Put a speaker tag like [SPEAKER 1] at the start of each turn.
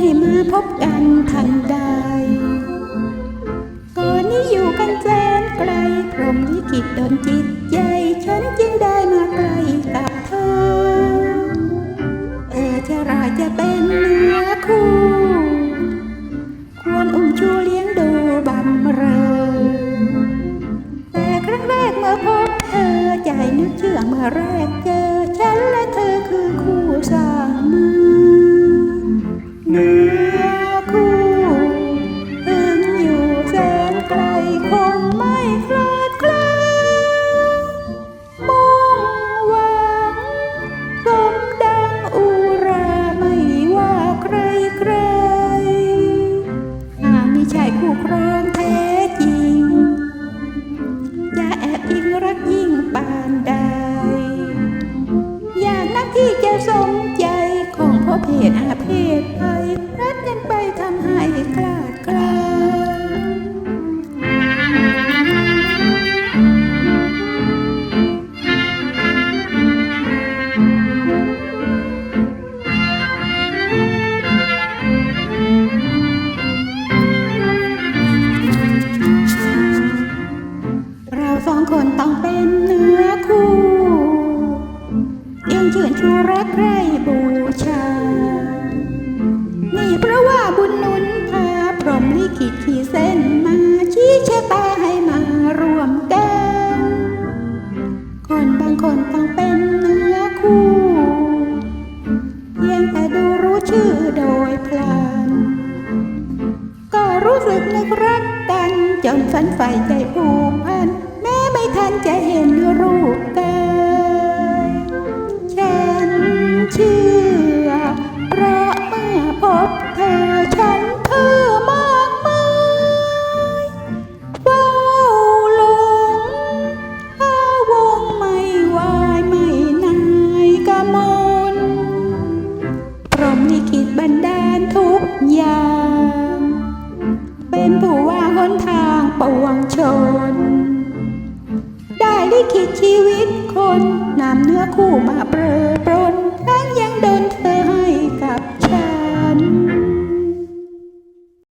[SPEAKER 1] ให้มือพบกันทันใดก่อนนี้อยู่กันแสนไกล พรมลิขิตดนจิตใจ ฉันจึงได้มาใกล้กับเธอ เออจะรายจะเป็นเนื้อคู่ ควรอุ้มชูเลี้ยงดูบำเรอ แต่ครั้งแรกเมื่อพบเธอใจนึกเชื่อเมื่อแรกเจอ ฉันและเธอคือ สมใจคงพราะเพศอาเพศภัยรัดกันไปทำให้คลาดคลาเราสองคนต้องเป็นเนื้อ รักใครบูชา นี่เพราะว่าบุญนุนพาพรหมลิขิตขีดเส้นมาชี้ชะตาให้มารวมกัน คนบางคนต้องเป็นเนื้อคู่ เพียงแต่ดูรู้ชื่อโดยพลันก็รู้สึกนึกรักกันจนฝันใฝ่ใจผูกพัน แม้ไม่ทันจะเห็นรูปกา วงชน ได้ลิขิตชีวิตคนนำเนื้อคู่มาเปรอปร